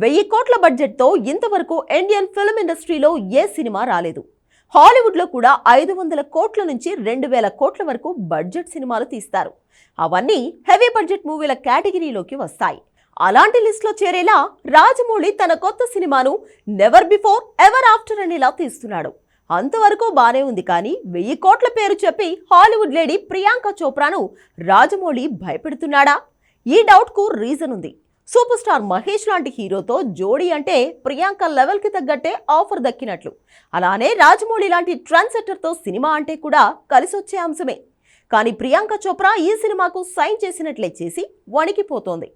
వెయ్యి కోట్ల బడ్జెట్తో ఇంతవరకు ఇండియన్ ఫిల్మ్ ఇండస్ట్రీలో ఏ సినిమా రాలేదు. హాలీవుడ్లో కూడా ఐదు వందల కోట్ల నుంచి రెండు వేల కోట్ల వరకు బడ్జెట్ సినిమాలు తీస్తారు. అవన్నీ హెవీ బడ్జెట్ మూవీల కేటగిరీలోకి వస్తాయి. అలాంటి లిస్ట్లో చేరేలా రాజమౌళి తన కొత్త సినిమాను నెవర్ బిఫోర్ ఎవర్ ఆఫ్టర్ అనేలా తీస్తున్నాడు. అంతవరకు బానే ఉంది కానీ వెయ్యి కోట్ల పేరు చెప్పి హాలీవుడ్ లేడీ ప్రియాంక చోప్రాను రాజమౌళి భయపెడుతున్నాడా? ఈ డౌట్కు రీజన్ ఉంది సూపర్ స్టార్ మహేష్ లాంటి హీరోతో జోడీ అంటే ప్రియాంక లెవెల్కి తగ్గట్టే ఆఫర్ దక్కినట్లు. అలానే రాజమౌళి లాంటి ట్రాన్సెటర్తో సినిమా అంటే కూడా కలిసొచ్చే అంశమే. కానీ ప్రియాంక చోప్రా ఈ సినిమాకు సైన్ చేసినట్లే చేసి వణికిపోతోంది.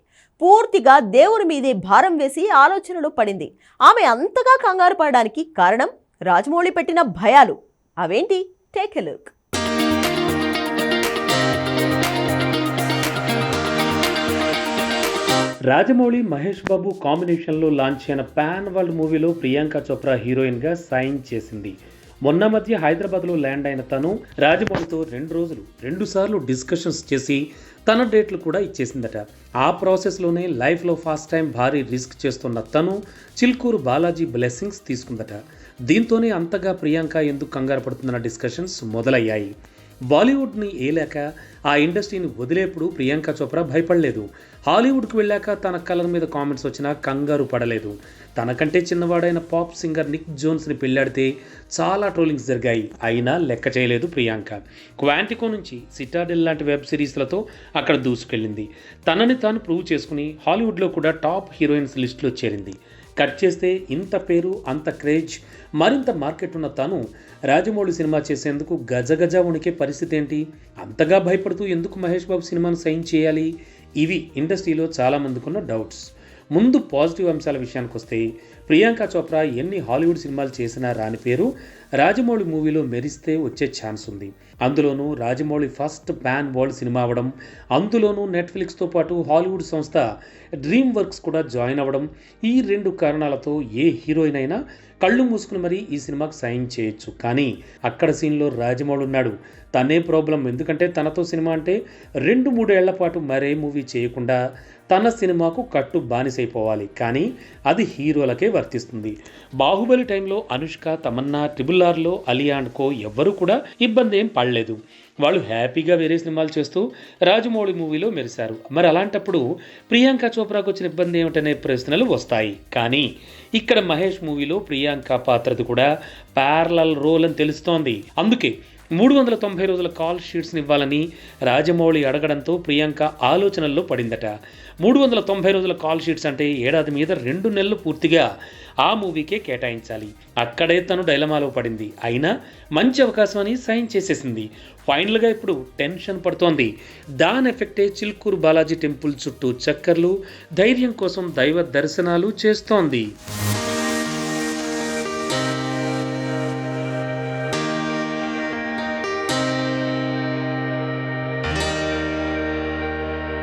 పూర్తిగా దేవుని మీదే భారం వేసి ఆలోచనలో పడింది. ఆమె అంతగా కంగారు పడడానికి కారణం రాజమౌళి పెట్టిన భయాలు. అవేంటి? Take a look. Rajamouli Mahesh Babu కాంబినేషన్లో లాంచ్ అయిన పాన్ వరల్డ్ మూవీలో ప్రియాంక చోప్రా హీరోయిన్గా సైన్ చేసింది. మొన్న మధ్య హైదరాబాద్లో ల్యాండ్ అయిన తను రాజమౌళితో రెండు రోజులు రెండు సార్లు డిస్కషన్స్ చేసి తన డేట్లు కూడా ఇచ్చేసిందట. ఆ ప్రాసెస్లోనే లైఫ్లో ఫస్ట్ టైం భారీ రిస్క్ చేస్తున్న తను చిల్కూరు బాలాజీ బ్లెస్సింగ్స్ తీసుకుందట. దీంతోనే అంతగా ప్రియాంక ఎందుకు కంగారు పడుతుందన్న డిస్కషన్స్ మొదలయ్యాయి. బాలీవుడ్ని ఏలాక ఆ ఇండస్ట్రీని వదిలేప్పుడు ప్రియాంక చోప్రా భయపడలేదు. హాలీవుడ్కి వెళ్ళాక తన కలర్ మీద కామెంట్స్ వచ్చినా కంగారు పడలేదు. తనకంటే చిన్నవాడైన పాప్ సింగర్ నిక్ జోన్స్ని పెళ్ళాడితే చాలా ట్రోలింగ్స్ జరిగాయి. అయినా లెక్క చేయలేదు ప్రియాంక. క్వాంటికో నుంచి సిటాడెల్ లాంటి వెబ్ సిరీస్లతో అక్కడ దూసుకెళ్ళింది. తనని తాను ప్రూవ్ చేసుకుని హాలీవుడ్లో కూడా టాప్ హీరోయిన్స్ లిస్టులో చేరింది. కట్ చేస్తే ఇంత పేరు అంత క్రేజ్ మరింత మార్కెట్ ఉన్న తను రాజమౌళి సినిమా చేసేందుకు గజగజ ఉనికే పరిస్థితి ఏంటి? అంతగా భయపడుతూ ఎందుకు మహేష్ బాబు సినిమాను సైన్ చేయాలి? ఇవి ఇండస్ట్రీలో చాలామందికున్న డౌట్స్. ముందు పాజిటివ్ అంశాల విషయానికి వస్తే ప్రియాంక చోప్రా ఎన్ని హాలీవుడ్ సినిమాలు చేసినా రాని పేరు రాజమౌళి మూవీలో మెరిస్తే వచ్చే ఛాన్స్ ఉంది. అందులోనూ Rajamouli first pan world cinema అవ్వడం అందులోనూ నెట్ఫ్లిక్స్తో పాటు హాలీవుడ్ సంస్థ డ్రీమ్ వర్క్స్ కూడా జాయిన్ అవ్వడం ఈ రెండు కారణాలతో ఏ హీరోయిన్ అయినా కళ్ళు మూసుకుని మరీ ఈ సినిమాకి సైన్ చేయొచ్చు. కానీ అక్కడ సీన్లో రాజమౌళి ఉన్నాడు. తనే ప్రాబ్లం ఎందుకంటే తనతో సినిమా అంటే రెండు మూడేళ్ళ పాటు మరే మూవీ చేయకుండా తన సినిమాకు కట్టు బానిసైపోవాలి. కానీ అది హీరోలకే వర్తిస్తుంది. బాహుబలి టైంలో అనుష్క తమన్నా ట్రిబుల్ ఆర్లో అలియా అండ్ కో ఎవ్వరూ కూడా ఇబ్బంది ఏం పడలేదు. వాళ్ళు హ్యాపీగా వేరే సినిమాలు చేస్తూ రాజమౌళి మూవీలో మెరిశారు. మరి అలాంటప్పుడు ప్రియాంక చోప్రాకు వచ్చిన ఇబ్బంది ఏమిటనే ప్రశ్నలు వస్తాయి. కానీ ఇక్కడ మహేష్ మూవీలో ప్రియాంక పాత్రది కూడా ప్యారలల్ రోల్ అని తెలుస్తోంది. అందుకే మూడు వందల తొంభై రోజుల కాల్ షీట్స్ని ఇవ్వాలని రాజమౌళి అడగడంతో ప్రియాంక ఆలోచనల్లో పడిందట. మూడు వందల తొంభై రోజుల కాల్ షీట్స్ అంటే ఏడాది మీద రెండు నెలలు పూర్తిగా ఆ మూవీకే కేటాయించాలి. అక్కడే తను డైలమాలో పడింది. అయినా మంచి అవకాశం అని సైన్ చేసేసింది. ఫైనల్గా ఇప్పుడు టెన్షన్ పడుతోంది. దాని ఎఫెక్టే చిల్కూరు బాలాజీ టెంపుల్ చుట్టూ చక్కర్లు ధైర్యం కోసం దైవ దర్శనాలు చేస్తోంది.